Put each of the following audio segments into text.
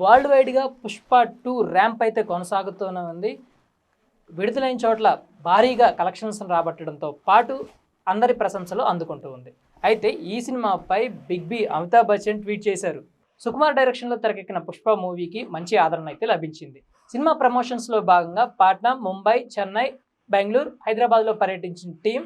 World వైడ్గా Pushpa two ramp అయితే కొనసాగుతూనే ఉంది. విడుదలైన చోట్ల భారీగా కలెక్షన్స్ రాబట్టడంతో పాటు అందరి ప్రశంసలు అందుకుంటూ ఉంది. అయితే ఈ సినిమాపై big B Amitabh Bachchan tweet చేశారు. సుకుమార్ డైరెక్షన్లో తెరకెక్కిన పుష్ప మూవీకి మంచి ఆదరణ అయితే లభించింది. సినిమా ప్రమోషన్స్లో భాగంగా పాట్నా ముంబై చెన్నై బెంగళూరు హైదరాబాద్లో పర్యటించిన టీం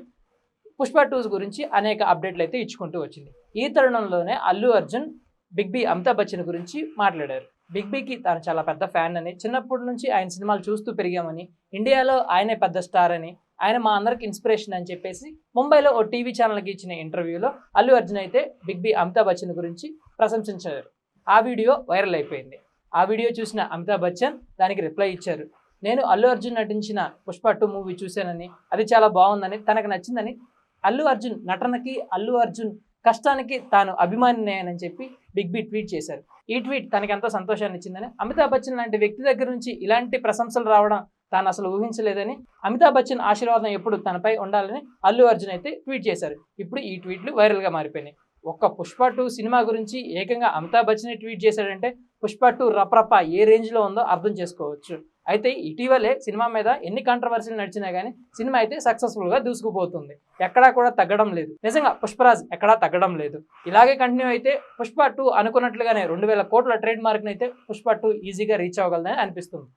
పుష్ప టూస్ గురించి అనేక అప్డేట్లు అయితే ఇచ్చుకుంటూ వచ్చింది. ఈ తరుణంలోనే అల్లు అర్జున్ బిగ్ బి అమితాబ్ బచ్చన్ గురించి మాట్లాడారు. బిగ్ బికి తాను చాలా పెద్ద ఫ్యాన్ అని చిన్నప్పటి నుంచి ఆయన సినిమాలు చూస్తూ పెరిగామని ఇండియాలో ఆయనే పెద్ద స్టార్ అని ఆయన మా అందరికి ఇన్స్పిరేషన్ అని చెప్పేసి ముంబైలో ఓ టీవీ ఛానల్కి ఇచ్చిన ఇంటర్వ్యూలో అల్లు అర్జున్ అయితే బిగ్ బి అమితాబ్ బచ్చన్ గురించి ప్రశంసించారు. ఆ వీడియో వైరల్ అయిపోయింది. ఆ వీడియో చూసిన అమితాబ్ బచ్చన్ దానికి రిప్లై ఇచ్చారు. నేను అల్లు అర్జున్ నటించిన పుష్ప టూ మూవీ చూశానని అది చాలా బాగుందని తనకు నచ్చిందని అల్లు అర్జున్ నటనకి అల్లు అర్జున్ కష్టానికి తాను అభిమానినేనని చెప్పి బిగ్ బి ట్వీట్ చేశారు. ఈ ట్వీట్ తనకి ఎంతో సంతోషాన్ని ఇచ్చిందని అమితాబ్ బచ్చన్ లాంటి వ్యక్తి దగ్గర నుంచి ఇలాంటి ప్రశంసలు రావడం తాను అసలు ఊహించలేదని అమితాబ్ బచ్చన్ ఆశీర్వాదం ఎప్పుడు తనపై ఉండాలని అల్లు అర్జున్ అయితే ట్వీట్ చేశారు. ఇప్పుడు ఈ ట్వీట్లు వైరల్గా మారిపోయినాయి. ఒక్క పుష్ప టూ సినిమా గురించి ఏకంగా అమితాబ్ బచ్చన్ ట్వీట్ చేశాడంటే పుష్ప టూ రప్రప ఏ రేంజ్లో ఉందో అర్థం చేసుకోవచ్చు. అయితే ఇటీవలే సినిమా మీద ఎన్ని కాంట్రవర్సీలు నడిచినా కానీ సినిమా అయితే సక్సెస్ఫుల్గా దూసుకుపోతుంది. ఎక్కడా కూడా తగ్గడం లేదు. నిజంగా పుష్పరాజ్ ఎక్కడా తగ్గడం లేదు. ఇలాగే కంటిన్యూ అయితే పుష్ప టూ అనుకున్నట్లుగానే రెండు వేల కోట్ల ట్రేడ్ మార్క్ని అయితే పుష్ప టూ ఈజీగా రీచ్ అవ్వగలదని అనిపిస్తుంది.